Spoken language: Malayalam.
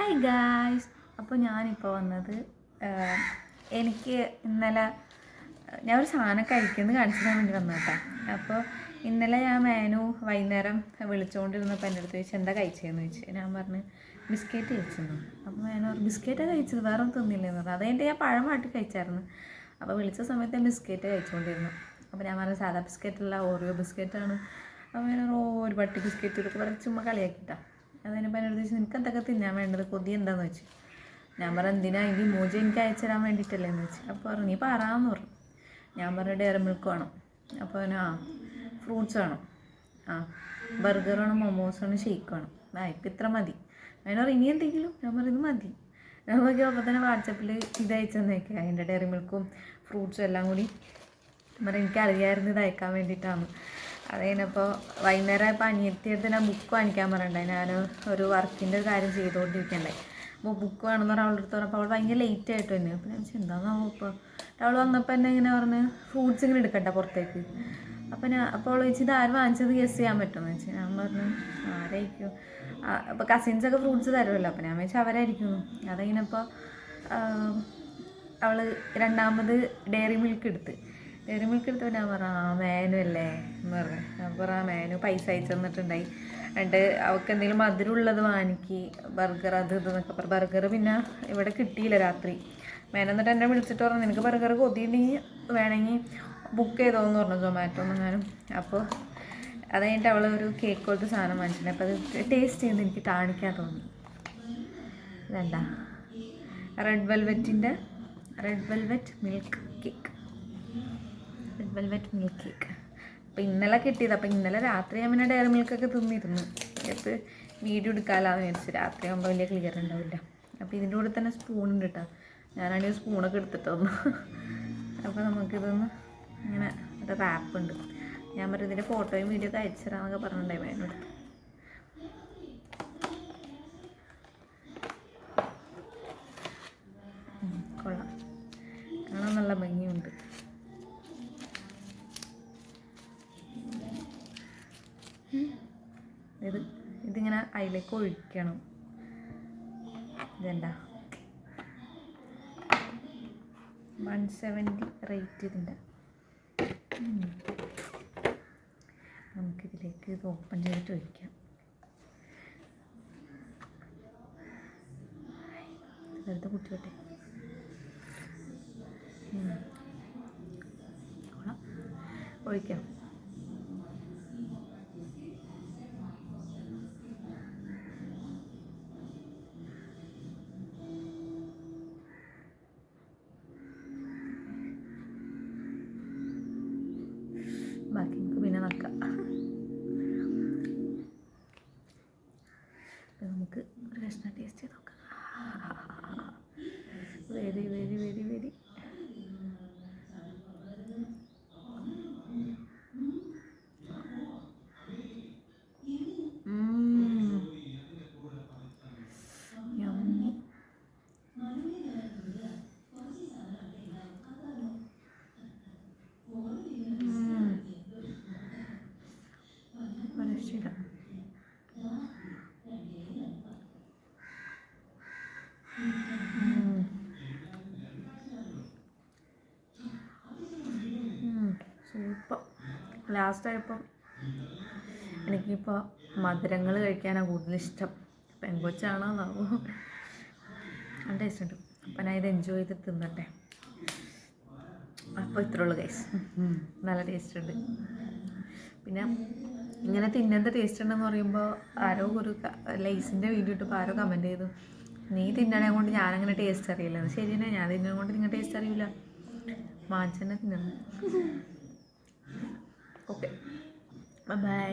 ഹായ് ഗായ്സ് അപ്പോൾ ഞാനിപ്പോൾ വന്നത് എനിക്ക് ഇന്നലെ ഞാൻ ഒരു സാധനം കഴിക്കുന്നത് കാണിച്ചു വേണ്ടി വന്നു കേട്ടോ അപ്പോൾ ഇന്നലെ ഞാൻ മേനു വൈകുന്നേരം വിളിച്ചുകൊണ്ടിരുന്നപ്പോൾ എന്റെ അടുത്ത് ചോദിച്ചു എന്താ കഴിച്ചതെന്ന് ചോദിച്ചു. ഞാൻ പറഞ്ഞു ബിസ്ക്കറ്റ് കഴിച്ചിരുന്നു അപ്പോൾ മേനു പറഞ്ഞു ബിസ്ക്കറ്റാണ് കഴിച്ചത്? വേറെ ഒന്നും തിന്നില്ലെന്ന് പറഞ്ഞു. അതുകഴിഞ്ഞിട്ട് ഞാൻ പഴം കഴിച്ചായിരുന്നു. അപ്പോൾ വിളിച്ച സമയത്ത് ഞാൻ ബിസ്ക്കറ്റ് കഴിച്ചുകൊണ്ടിരുന്നു അപ്പോൾ ഞാൻ പറഞ്ഞു സാധാ ബിസ്ക്കറ്റല്ല ഓറിയോ ബിസ്ക്കറ്റാണ്. അപ്പോൾ ഞാൻ ഒരു പട്ടി ബിസ്ക്കറ്റ്. ഇതൊക്കെ പറഞ്ഞ് ചുമ്മാ കളിയാക്കിട്ടാ അതിനിപ്പോൾ എന്നോട് ചോദിച്ചു നിനക്ക് എന്തൊക്കെ തിന്നാൻ വേണ്ടത്? കൊതി എന്താന്ന് വെച്ചു ഞാൻ പറഞ്ഞു എന്തിനാ? ഈ മോജി എനിക്ക് അയച്ചു തരാൻ വേണ്ടിയിട്ടല്ലേ എന്ന് വെച്ചു അപ്പോൾ പറഞ്ഞു നീ പറയാമെന്ന് പറഞ്ഞു. ഞാൻ പറഞ്ഞു ഡയറി മിൽക്ക് വേണം. അപ്പോൾ ആ ഫ്രൂട്ട്സ് വേണം. ആ ബർഗർ വേണം മൊമോസ് വേണം ഷേക്ക് വേണം. ആ ഇപ്പം ഇത്ര മതി. അതിനോട് ഇനി എന്തെങ്കിലും? ഞാൻ പറഞ്ഞു ഇത് മതി. ഞാൻ നോക്കി അപ്പോൾ തന്നെ വാട്സപ്പിൽ ഇത് അയച്ചെന്നേക്കെ അതിന്റെ ഡയറി മിൽക്കും ഫ്രൂട്ട്സും എല്ലാം കൂടി. എനിക്ക് അറിയാമായിരുന്നു ഇത് അയക്കാൻ വേണ്ടിയിട്ടാണ് അത് കഴിഞ്ഞപ്പോൾ വൈകുന്നേരം ആയപ്പോൾ അനിയത്തിയടുത്ത് ഞാൻ ബുക്ക് വാങ്ങിക്കാൻ പറഞ്ഞിട്ടുണ്ടായി. ഞാൻ ഒരു വർക്കിന്റെ ഒരു കാര്യം ചെയ്തുകൊണ്ടിരിക്കണ്ടായി അപ്പോൾ ബുക്ക് വേണമെന്ന് പറഞ്ഞാൽ അവളുടെ അടുത്ത് പറഞ്ഞപ്പോൾ അവൾ ഭയങ്കര ലേറ്റ് ആയിട്ട് വന്നു അപ്പോൾ ഞാൻ എന്താണെന്നാവും ഇപ്പോൾ അവൾ വന്നപ്പോൾ എന്നെ ഇങ്ങനെ പറഞ്ഞ് ഫ്രൂട്ട്സ് ഇങ്ങനെ എടുക്കട്ടെ പുറത്തേക്ക്. അപ്പോൾ ഞാൻ അപ്പോൾ അവൾ ചോദിച്ചത് ആര് വാങ്ങിച്ചത്? ഗസ് ചെയ്യാൻ പറ്റുമെന്ന് വെച്ചാൽ ഞാൻ പറഞ്ഞു ആരായിരിക്കും? അപ്പോൾ കസിൻസൊക്കെ ഫ്രൂട്ട്സ് തരുമല്ലോ. അപ്പോൾ ഞാൻ വെച്ചാൽ അവരായിരിക്കും അതങ്ങനെപ്പോൾ അവൾ രണ്ടാമത് ഡയറി മിൽക്ക് എടുത്ത്. എടുത്തപ്പോൾ ഞാൻ പറ ആ മേനു അല്ലേ? എന്ന് പറഞ്ഞു. ഞാൻ പറ ആ മേനു പൈസ അയച്ചു തന്നിട്ടുണ്ടായി. എന്നിട്ട് അവൾക്ക് എന്തെങ്കിലും മധുരമുള്ളത് വാങ്ങിക്ക് ബർഗർ അത് ഇത് എന്നൊക്കെ ബർഗർ പിന്നെ ഇവിടെ കിട്ടിയില്ല രാത്രി. മേന എന്നിട്ട് എന്നെ വിളിച്ചിട്ട് പറഞ്ഞു നിനക്ക് ബർഗർ കൊതിയുണ്ടെങ്കിൽ വേണമെങ്കിൽ ബുക്ക് ചെയ്തോന്ന് പറഞ്ഞു സൊമാറ്റോ എന്നെങ്ങാനും അപ്പോൾ അത് കഴിഞ്ഞിട്ട് അവൾ ഒരു കേക്ക് പോലത്തെ സാധനം വാങ്ങിച്ചിട്ടുണ്ട്. അപ്പോൾ അത് ടേസ്റ്റ് ചെയ്യുന്നത് എനിക്ക് കാണിക്കാൻ തോന്നി. വേണ്ട red വെൽവെറ്റിന്റെ red velvet milk cake red velvet milk cake അപ്പോൾ ഇന്നലെ കിട്ടിയത്. അപ്പോൾ ഇന്നലെ രാത്രി ഞാൻ പിന്നെ ഡയറി മിൽക്കൊക്കെ തിന്നിരുന്നു. എന്നിട്ട് വീഡിയോ എടുക്കാമെന്ന് വിചാരിച്ചു രാത്രി ആകുമ്പോൾ വലിയ ക്ലിയർ ഉണ്ടാവില്ല. അപ്പോൾ ഇതിന്റെ കൂടെ തന്നെ സ്പൂണുണ്ട് കേട്ടോ ഞാനാണെങ്കിൽ സ്പൂണൊക്കെ എടുത്തിട്ടൊന്ന് അപ്പോൾ നമുക്കിതൊന്ന് ഇങ്ങനെ ഒരു റാപ്പ് ഉണ്ട്. ഞാൻ പറഞ്ഞു ഇതിന്റെ ഫോട്ടോയും വീഡിയോ ഒക്കെ അയച്ചു തരാമെന്നൊക്കെ പറഞ്ഞിട്ടുണ്ടായി ഇത് ഇതിങ്ങനെ അതിലേക്ക് ഒഴിക്കണം. ഇതെന്താ? വൺ സെവന്റി റേറ്റ് ഇതിന്റെ. നമുക്കിതിലേക്ക് ഇത് ഓപ്പൺ ചെയ്തിട്ട് ഒഴിക്കാം. വെറുതെ കുട്ടിയോട്ടെ. ഒഴിക്കാം. ബാക്കി നമുക്ക് പിന്നെ നോക്കാം നമുക്ക് ഒരു കഷ്ണം ടേസ്റ്റ് ചെയ്ത് നോക്കാം. വെരി വെരി വെരി വെരി ലാസ്റ്റായപ്പം എനിക്കിപ്പോൾ മധുരങ്ങൾ കഴിക്കാനാണ് കൂടുതൽ ഇഷ്ടം പെങ്കൊച്ചാണോ എന്നാവോ നല്ല ടേസ്റ്റ് ഉണ്ട് അപ്പം ഞാൻ ഇത് എൻജോയ് ചെയ്ത് തിന്നട്ടെ. അപ്പോൾ ഇത്ര ഉള്ളു ഗൈസ് നല്ല ടേസ്റ്റ് ഉണ്ട് പിന്നെ ഇങ്ങനെ തിന്നേണ്ട ടേസ്റ്റ് ഉണ്ടെന്ന് പറയുമ്പോൾ ആരോ ഒരു ലൈസിന്റെ വീഡിയോ ഇട്ടപ്പോൾ ആരോ കമന്റ് ചെയ്തു. നീ തിന്നണേ കൊണ്ട് ഞാനങ്ങനെ ടേസ്റ്റ് അറിയില്ല. ശരി തന്നെ ഞാൻ തിന്നണ കൊണ്ട് നിങ്ങൾ ടേസ്റ്റ് അറിയില്ല. മാഞ്ചനെ തിന്നണം. ഓക്കെ. ബൈ